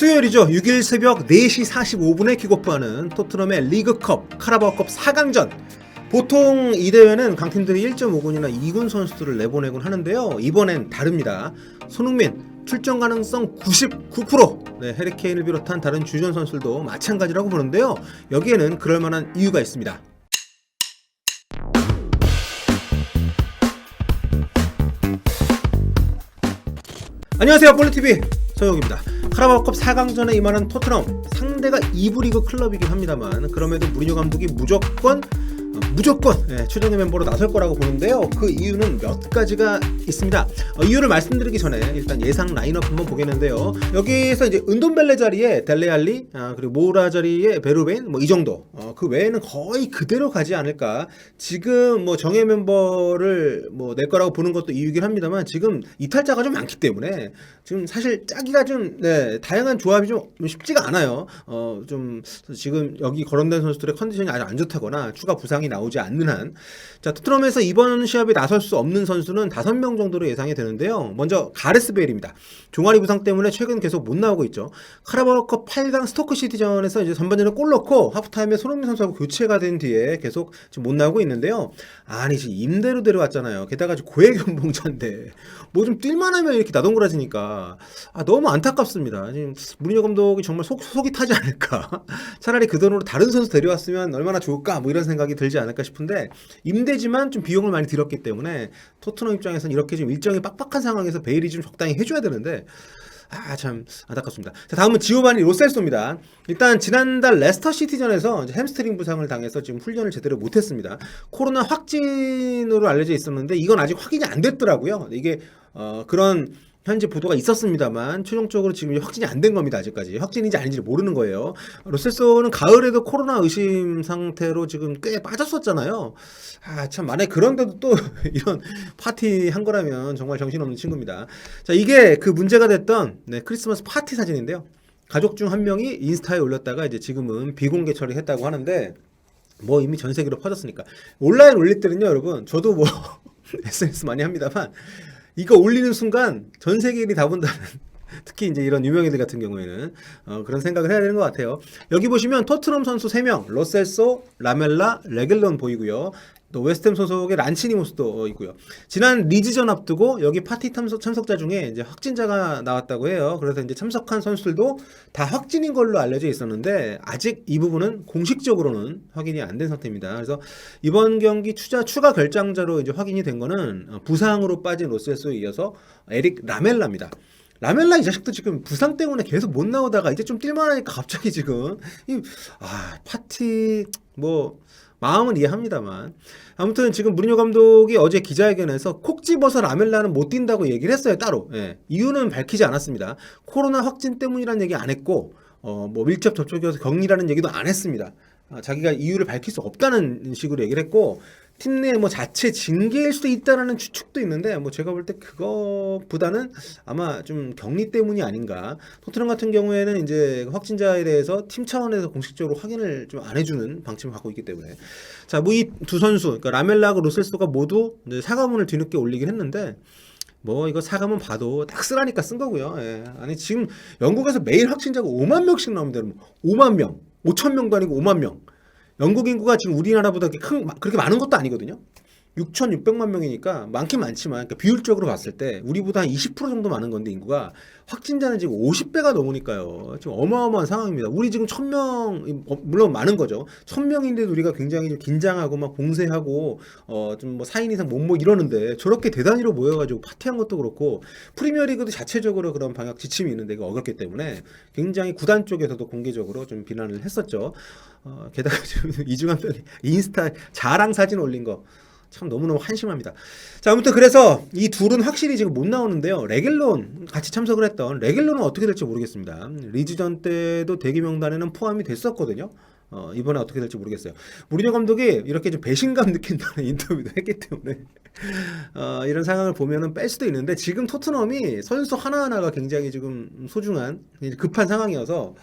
수요일이죠. 6일 새벽 4시 45분에 킥오프하는 토트넘의 리그컵 카라바오컵 4강전. 보통 이 대회는 강팀들이 1.5군이나 2군 선수들을 내보내곤 하는데요. 이번엔 다릅니다. 손흥민 출전 가능성 99%. 네, 해리케인을 비롯한 다른 주전 선수들도 마찬가지라고 보는데요. 여기에는 그럴 만한 이유가 있습니다. 안녕하세요 볼리TV 서영입니다 카라바오컵 4강전에 임하는 토트넘. 상대가 2부 리그 클럽이긴 합니다만 그럼에도 무리뉴 감독이 무조건 어, 무조건 예, 최종의 멤버로 나설 거라고 보는데요. 그 이유는 몇 가지가 있습니다. 어, 이유를 말씀드리기 전에 일단 예상 라인업 한번 보겠는데요. 여기서 이제 은돈벨레 자리에 델레알리 아, 그리고 모라 자리에 베르벤 뭐 이 정도. 어, 그 외에는 거의 그대로 가지 않을까. 지금 뭐 정예 멤버를 뭐 낼 거라고 보는 것도 이유긴 합니다만 지금 이탈자가 좀 많기 때문에 지금 사실 짜기가 좀 네, 다양한 조합이 좀 쉽지가 않아요. 어, 좀 지금 여기 거론된 선수들의 컨디션이 아주 안 좋다거나 추가 부상이 나오지 않는 한. 자, 토트넘에서 이번 시합에 나설 수 없는 선수는 5명 정도로 예상이 되는데요. 먼저 가레스 베일입니다. 종아리 부상 때문에 최근 계속 못 나오고 있죠. 카라바오컵 8강 스토크 시티전에서 이제 전반전에 골 넣고 하프타임에 손흥민 선수하고 교체가 된 뒤에 계속 지금 못 나오고 있는데요. 아니 지금 임대로 데려왔잖아요. 게다가 고액 연봉자인데 뭐 좀 뛸만 하면 이렇게 나동그라지니까 아 너무 안타깝습니다. 지금 무리뉴 감독이 정말 속 속이 타지 않을까. 차라리 그 돈으로 다른 선수 데려왔으면 얼마나 좋을까 뭐 이런 생각이 들지 않을까 싶은데 임대지만 좀 비용을 많이 들였기 때문에 토트넘 입장에서는 이렇게 좀 일정이 빡빡한 상황에서 베일이 좀 적당히 해줘야 되는데 아 참 안타깝습니다. 자 다음은 지오바니 로셀소입니다. 일단 지난달 레스터 시티전에서 햄스트링 부상을 당해서 지금 훈련을 제대로 못했습니다. 코로나 확진으로 알려져 있었는데 이건 아직 확인이 안 됐더라고요. 이게 어, 그런 현재 보도가 있었습니다만 최종적으로 지금 확진이 안 된 겁니다 아직까지. 확진인지 아닌지 모르는 거예요. 로셀소는 가을에도 코로나 의심 상태로 지금 꽤 빠졌었잖아요. 아 참 만약 에 그런데도 또 이런 파티 한 거라면 정말 정신없는 친구입니다. 자 이게 그 문제가 됐던 네, 크리스마스 파티 사진인데요. 가족 중 한 명이 인스타에 올렸다가 이제 지금은 비공개 처리했다고 하는데 뭐 이미 전 세계로 퍼졌으니까. 온라인 올릴 때는요 여러분 저도 뭐 SNS 많이 합니다만 이거 올리는 순간 전 세계인이 다 본다는 특히 이제 이런 유명인들 같은 경우에는 어, 그런 생각을 해야 되는 것 같아요. 여기 보시면 토트넘 선수 3명, 로셀소, 라멜라, 레겔런 보이고요. 또 웨스템 소속의 란치니 모스도 있고요. 지난 리즈전 앞두고 여기 파티 참석, 참석 자 중에 이제 확진자가 나왔다고 해요. 그래서 이제 참석한 선수들도 다 확진인 걸로 알려져 있었는데 아직 이 부분은 공식적으로는 확인이 안 된 상태입니다. 그래서 이번 경기 추자 추가 결장자로 이제 확인이 된 거는 어, 부상으로 빠진 로셀소에 이어서 에릭 라멜라입니다. 라멜라 이 자식도 지금 부상 때문에 계속 못 나오다가 이제 좀 뛸만하니까 갑자기 지금. 이 아 파티 뭐 마음은 이해합니다만. 아무튼 지금 무리뉴 감독이 어제 기자회견에서 콕 집어서 라멜라는 못 뛴다고 얘기를 했어요 따로. 예. 이유는 밝히지 않았습니다. 코로나 확진 때문이라는 얘기 안 했고 어 뭐 밀접 접촉이어서 격리라는 얘기도 안 했습니다. 아, 자기가 이유를 밝힐 수 없다는 식으로 얘기를 했고 팀 내 뭐 자체 징계일 수도 있다라는 추측도 있는데 뭐 제가 볼 때 그거보다는 아마 좀 격리 때문이 아닌가. 토트넘 같은 경우에는 이제 확진자에 대해서 팀 차원에서 공식적으로 확인을 좀 안 해주는 방침을 갖고 있기 때문에 자 뭐 이 두 선수 그러니까 라멜라하고 로셀소가 모두 사과문을 뒤늦게 올리긴 했는데 뭐 이거 사과문 봐도 딱 쓰라니까 쓴 거고요. 예. 아니 지금 영국에서 매일 확진자가 5만 명씩 나옵니다. 여러분. 5만 명, 5천 명도 아니고 5만 명. 영국 인구가 지금 우리나라보다 그렇게, 큰, 그렇게 많은 것도 아니거든요. 6,600만 명이니까 많긴 많지만 그러니까 비율적으로 봤을 때 우리보다 한 20% 정도 많은 건데 인구가 확진자는 지금 50배가 넘으니까요. 지금 어마어마한 상황입니다. 우리 지금 1,000명 물론 많은 거죠. 1,000명인데도 우리가 굉장히 좀 긴장하고 막 봉쇄하고 어 좀 뭐 4인 이상 못모 이러는데 저렇게 대단위로 모여 가지고 파티한 것도 그렇고 프리미어리그도 자체적으로 그런 방역 지침이 있는데 이거 어렵기 때문에 굉장히 구단 쪽에서도 공개적으로 좀 비난을 했었죠. 어, 게다가 지금 이중한 편이 인스타 자랑 사진 올린 거 참 너무너무 한심합니다. 자, 아무튼 그래서 이 둘은 확실히 지금 못 나오는데요. 레겔론 같이 참석을 했던 레겔론은 어떻게 될지 모르겠습니다. 리즈전 때도 대기 명단에는 포함이 됐었거든요. 어, 이번에 어떻게 될지 모르겠어요. 무리뉴 감독이 이렇게 좀 배신감 느낀다는 인터뷰도 했기 때문에 어, 이런 상황을 보면은 뺄 수도 있는데 지금 토트넘이 선수 하나하나가 굉장히 지금 소중한 급한 상황이어서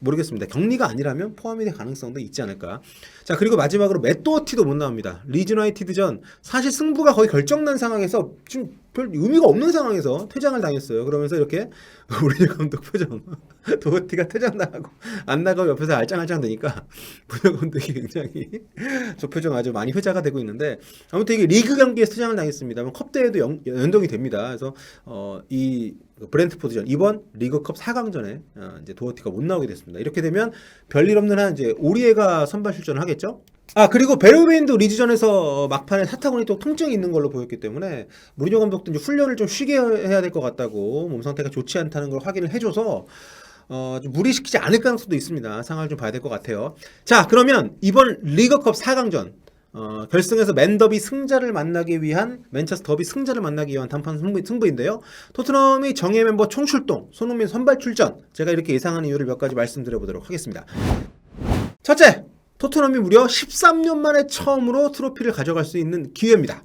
모르겠습니다. 격리가 아니라면 포함이 될 가능성도 있지 않을까. 자 그리고 마지막으로 맷도어티도 못 나옵니다. 리즈 유나이티드 전 사실 승부가 거의 결정난 상황에서 지금 별 의미가 없는 상황에서 퇴장을 당했어요. 그러면서 이렇게 우리 감독 표정 도어티가 퇴장당하고 안 나가고 옆에서 알짱알짱 되니까 문혁 감독이 굉장히 저 표정 아주 많이 회자가 되고 있는데 아무튼 이게 리그 경기에서 퇴장을 당했습니다만 컵 대회도 연, 연동이 됩니다. 그래서 어, 이 브렌트포드전 이번 리그컵 4강전에 어, 이제 도어티가 못 나오게 됐습니다. 이렇게 되면 별일 없는 한 이제 오리에가 선발 출전을 하겠죠. 아 그리고 베르베인도 리즈전에서 막판에 사타구니 또 통증이 있는 걸로 보였기 때문에 무리뉴 감독도 이제 훈련을 좀 쉬게 해야 될 것 같다고 몸 상태가 좋지 않다는 걸 확인을 해줘서 어, 좀 무리시키지 않을 가능성도 있습니다. 상황을 좀 봐야 될 것 같아요. 자 그러면 이번 리그컵 4강전 어, 결승에서 맨더비 승자를 만나기 위한 맨체스터 더비 승자를 만나기 위한 단판 승부, 승부 인데요. 토트넘이 정예 멤버 총출동, 손흥민 선발 출전. 제가 이렇게 예상하는 이유를 몇 가지 말씀드려 보도록 하겠습니다. 첫째, 토트넘이 무려 13년 만에 처음으로 트로피를 가져갈 수 있는 기회입니다.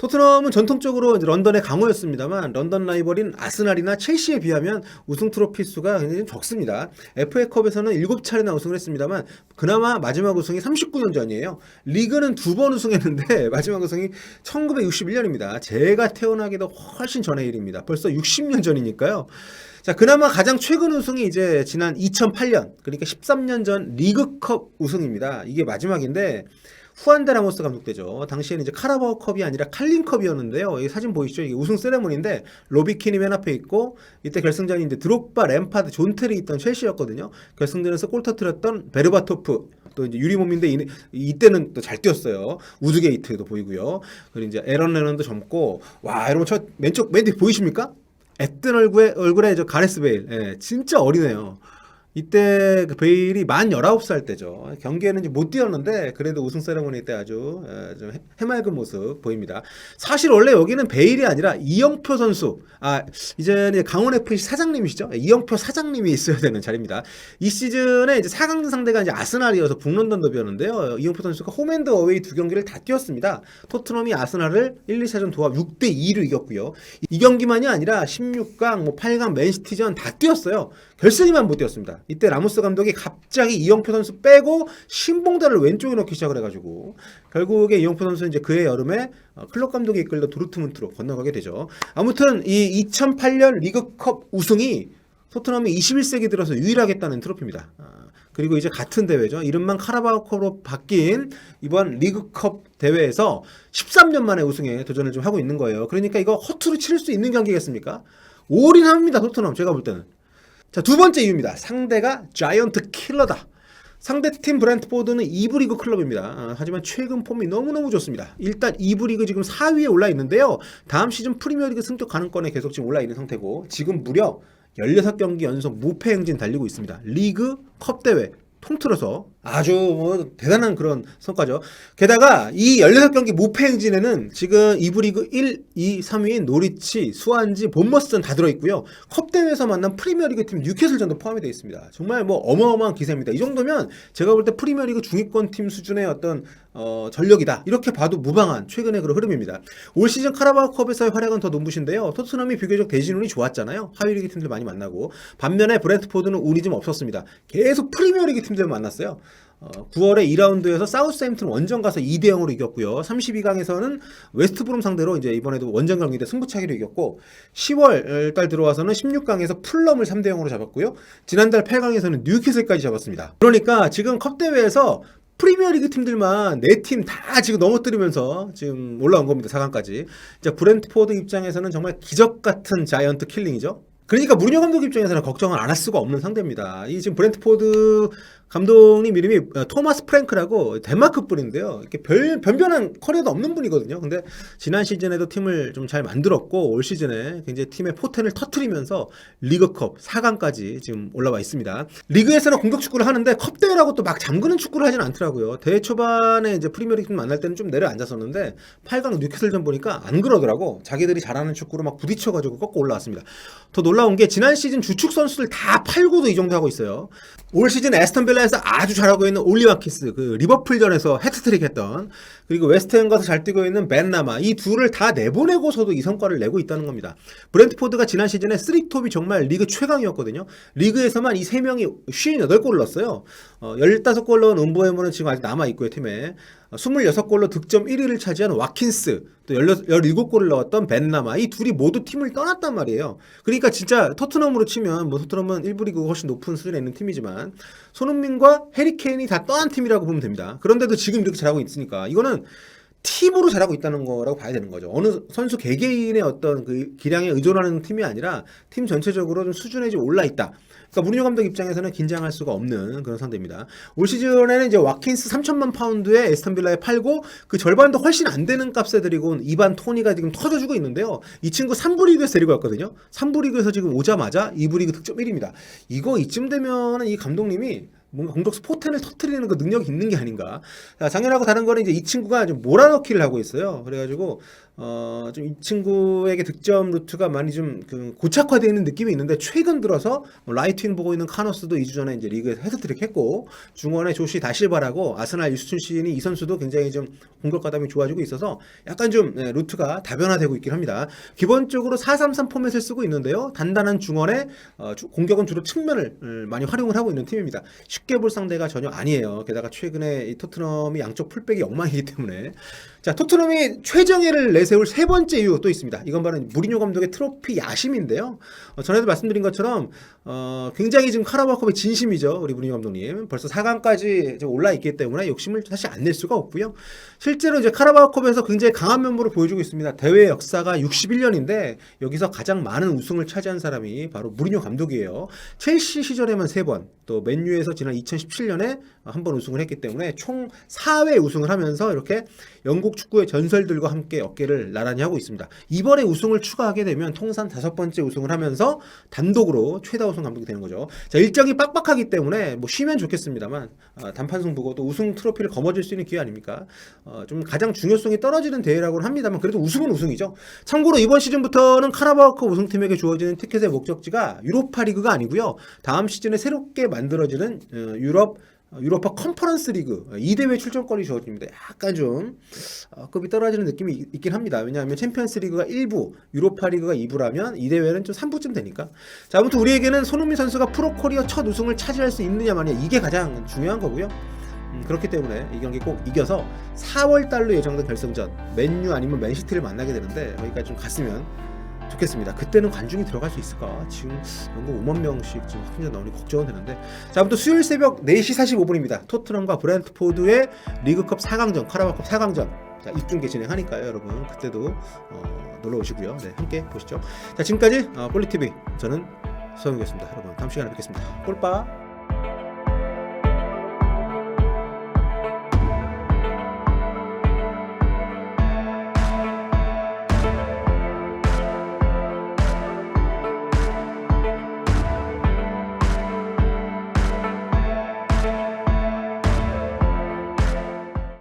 토트넘은 전통적으로 런던의 강호였습니다만 런던 라이벌인 아스날이나 첼시에 비하면 우승 트로피 수가 굉장히 적습니다. FA컵에서는 7차례나 우승을 했습니다만 그나마 마지막 우승이 39년 전이에요. 리그는 두 번 우승했는데 마지막 우승이 1961년입니다. 제가 태어나기도 훨씬 전의 일입니다. 벌써 60년 전이니까요. 자, 그나마 가장 최근 우승이 이제 지난 2008년, 그러니까 13년 전 리그컵 우승입니다. 이게 마지막인데, 후안데 라모스 감독 때죠. 당시에는 이제 카라바오 컵이 아니라 칼린 컵이었는데요. 이 사진 보이시죠? 이게 우승 세레모니인데 로비킨이 맨 앞에 있고 이때 결승전인데 드록바, 램파드, 존테리 있던 첼시였거든요. 결승전에서 골 터트렸던 베르바토프 또 이제 유리몸인데 이, 이때는 또 잘 뛰었어요. 우드게이트도 보이고요. 그리고 이제 에런 레넌도 젊고 와 여러분 저 왼쪽 맨 뒤 보이십니까? 애뜬 얼굴에 얼굴에 저 가레스 베일 예, 진짜 어리네요. 이때 그 베일이 만 19살 때죠. 경기에는 이제 못 뛰었는데 그래도 우승 세레모니 때 아주 어, 좀 해- 해맑은 모습 보입니다. 사실 원래 여기는 베일이 아니라 이영표 선수. 아, 이제는 강원 FC 사장님이시죠? 이영표 사장님이 있어야 되는 자리입니다. 이 시즌에 이제 4강전 상대가 이제 아스날이어서 북런던 더비였는데요. 이영표 선수가 홈앤드 어웨이 두 경기를 다 뛰었습니다. 토트넘이 아스날을 1, 2차전 도합 6대 2로 이겼고요. 이 경기만이 아니라 16강, 뭐 8강 맨시티전 다 뛰었어요. 결승이만 못 뛰었습니다. 이때 라모스 감독이 갑자기 이영표 선수 빼고 신봉달을 왼쪽에 넣기 시작을 해가지고 결국에 이영표 선수는 이제 그해 여름에 어, 클럽 감독이 이끌던 도르트문트로 건너가게 되죠. 아무튼 이 2008년 리그컵 우승이 토트넘이 21세기 들어서 유일하게 따는 트로피입니다. 아, 그리고 이제 같은 대회죠. 이름만 카라바오컵으로 바뀐 이번 리그컵 대회에서 13년 만에 우승에 도전을 좀 하고 있는 거예요. 그러니까 이거 허투루 치를 수 있는 경기겠습니까? 올인합니다. 토트넘 제가 볼 때는. 자, 두 번째 이유입니다. 상대가 자이언트 킬러다. 상대팀 브랜트포드는 2부 리그 클럽입니다. 아, 하지만 최근 폼이 너무너무 좋습니다. 일단 2부 리그 지금 4위에 올라 있는데요. 다음 시즌 프리미어리그 승격 가능권에 계속 지금 올라 있는 상태고 지금 무려 16경기 연속 무패 행진 달리고 있습니다. 리그 컵 대회 통틀어서 아주 뭐 대단한 그런 성과죠. 게다가 이 16경기 무패 행진에는 지금 2부 리그 1, 2, 3위인 노리치, 수완지, 본머스전 다 들어있고요. 컵 대회에서 만난 프리미어리그 팀 뉴캐슬전도 포함이 되어 있습니다. 정말 뭐 어마어마한 기세입니다. 이 정도면 제가 볼 때 프리미어리그 중위권 팀 수준의 어떤 어, 전력이다. 이렇게 봐도 무방한 최근의 그런 흐름입니다. 올 시즌 카라바오컵에서의 활약은 더 눈부신데요. 토트넘이 비교적 대진운이 좋았잖아요. 하위리그 팀들 많이 만나고 반면에 브랜트포드는 운이 좀 없었습니다. 계속 프리미어리그 팀들 만났어요. 어, 9월에 2라운드에서 사우스햄튼 원정 가서 2대 0으로 이겼고요. 32강에서는 웨스트브룸 상대로 이제 이번에도 원정 경기 때 승부차기로 이겼고 10월 달 들어와서는 16강에서 풀럼을 3대 0으로 잡았고요. 지난달 8강에서는 뉴캐슬까지 잡았습니다. 그러니까 지금 컵 대회에서 프리미어리그 팀들만 네 팀 다 지금 넘어뜨리면서 지금 올라온 겁니다. 4강까지. 자, 브랜트포드 입장에서는 정말 기적 같은 자이언트 킬링이죠. 그러니까 무리뉴 감독 입장에서는 걱정을 안 할 수가 없는 상대입니다. 이 지금 브랜트포드 감독님 이름이 어, 토마스 프랭크라고 덴마크 분인데요. 이렇게 별 변변한 커리어도 없는 분이거든요. 근데 지난 시즌에도 팀을 좀 잘 만들었고 올 시즌에 굉장히 팀의 포텐을 터트리면서 리그컵 4강까지 지금 올라와 있습니다. 리그에서는 공격 축구를 하는데 컵 대회라고 또 막 잠그는 축구를 하지는 않더라고요. 대회 초반에 이제 프리미어리그 팀 만날 때는 좀 내려앉았었는데 8강 뉴캐슬전 보니까 안 그러더라고. 자기들이 잘하는 축구로 막 부딪혀가지고 꺾고 올라왔습니다. 더 놀라 운 게 지난 시즌 주축 선수들 다 팔고도 이 정도 하고 있어요. 올 시즌 에스턴 빌라에서 아주 잘하고 있는 올리와키스, 그 리버풀전에서 해트트릭 했던 그리고 웨스트햄 가서 잘 뛰고 있는 벤나마 이 둘을 다 내보내고서도 이 성과를 내고 있다는 겁니다. 브랜트포드가 지난 시즌에 쓰리톱이 정말 리그 최강이었거든요. 리그에서만 이 세 명이 58골을 넣었어요. 어, 15골 넣은 음보에모는 지금 아직 남아 있고요, 팀에. 26골로 득점 1위를 차지한 와킨스 또 17골을 넣었던 벤나마 이 둘이 모두 팀을 떠났단 말이에요. 그러니까 진짜 토트넘으로 치면 뭐 토트넘은 1부 리그 훨씬 높은 수준에 있는 팀이지만 손흥민과 해리케인이 다 떠난 팀이라고 보면 됩니다. 그런데도 지금 이렇게 잘하고 있으니까 이거는 팀으로 잘하고 있다는 거라고 봐야 되는 거죠. 어느 선수 개개인의 어떤 그 기량에 의존하는 팀이 아니라 팀 전체적으로 좀 수준에 좀 올라 있다. 그러니까 무리뉴 감독 입장에서는 긴장할 수가 없는 그런 상대입니다. 올 시즌에는 이제 와킨스 3천만 파운드에 에스턴 빌라에 팔고 그 절반도 훨씬 안 되는 값에 드리고 온 이반 토니가 지금 터져주고 있는데요. 이 친구 3부 리그에서 데리고 왔거든요. 3부 리그에서 지금 오자마자 2부 리그 득점 1위입니다. 이거 이쯤 되면은 이 감독님이 뭔가 공격수 포텐을 터트리는 그 능력이 있는 게 아닌가. 자, 작년하고 다른 거는 이제 이 친구가 좀 몰아넣기를 하고 있어요. 그래가지고 어, 좀 이 친구에게 득점 루트가 많이 좀 그 고착화되어 있는 느낌이 있는데 최근 들어서 뭐 라이트윙 보고 있는 카노스도 2주 전에 이제 리그에서 헤드트릭 했고 중원에 조시 다실바라고 아스날 유스춘 시인이 이 선수도 굉장히 좀 공격 가담이 좋아지고 있어서 약간 좀 네, 루트가 다변화되고 있긴 합니다. 기본적으로 4-3-3 포맷을 쓰고 있는데요. 단단한 중원에 어, 주- 공격은 주로 측면을 음, 많이 활용을 하고 있는 팀입니다. 쉽게 볼 상대가 전혀 아니에요. 게다가 최근에 이 토트넘이 양쪽 풀백이 엉망이기 때문에 자 토트넘이 최정예를 내세울 세 번째 이유 또 있습니다. 이건 바로 무리뉴 감독의 트로피 야심인데요. 어, 전에도 말씀드린 것처럼 어, 굉장히 지금 카라바오컵의 진심이죠. 우리 무리뉴 감독님 벌써 4강까지 이제 올라 있기 때문에 욕심을 사실 안 낼 수가 없고요. 실제로 이제 카라바오컵에서 굉장히 강한 면모를 보여주고 있습니다. 대회 역사가 61년인데 여기서 가장 많은 우승을 차지한 사람이 바로 무리뉴 감독이에요. 첼시 시절에만 3번, 또 맨유에서 지난 2017년에 한 번 우승을 했기 때문에 총 4회 우승을 하면서 이렇게 영국 축구의 전설들과 함께 어깨를 나란히 하고 있습니다. 이번에 우승을 추가하게 되면 통산 다섯 번째 우승을 하면서 단독으로 최다 우승 감독이 되는 거죠. 자, 일정이 빡빡하기 때문에 뭐 쉬면 좋겠습니다만 아, 단판 승부고 또 우승 트로피를 거머쥘 수 있는 기회 아닙니까? 어, 좀 가장 중요성이 떨어지는 대회라고는 합니다만 그래도 우승은 우승이죠. 참고로 이번 시즌부터는 카라바오컵 우승팀에게 주어지는 티켓의 목적지가 유로파 리그가 아니고요. 다음 시즌에 새롭게 만들어지는 어, 유럽 어, 유로파 컨퍼런스 리그 어, 이 대회 출전권이 주어집니다. 약간 좀 어, 급이 떨어지는 느낌이 있- 있긴 합니다. 왜냐하면 챔피언스 리그가 1부, 유로파 리그가 2부라면 이 대회는 좀 3부쯤 되니까. 자, 아무튼 우리에게는 손흥민 선수가 프로 커리어 첫 우승을 차지할 수 있느냐 마냐 이게 가장 중요한 거고요. 음, 그렇기 때문에 이 경기 꼭 이겨서 4월 달로 예정된 결승전 맨유 아니면 맨시티를 만나게 되는데 거기까지 좀 갔으면 좋겠습니다. 그때는 관중이 들어갈 수 있을까? 지금 연국 5만 명씩 지금 확진자 나오니 걱정은 되는데 자, 아무튼 수요일 새벽 4시 45분입니다. 토트넘과 브랜트포드의 리그컵 4강전, 카라바컵 4강전. 자, 입중계 진행하니까요, 여러분. 그때도 어, 놀러 오시고요. 네, 함께 보시죠. 자, 지금까지 어, 볼리TV 저는 서영이었습니다. 여러분, 다음 시간에 뵙겠습니다. 꼴빠.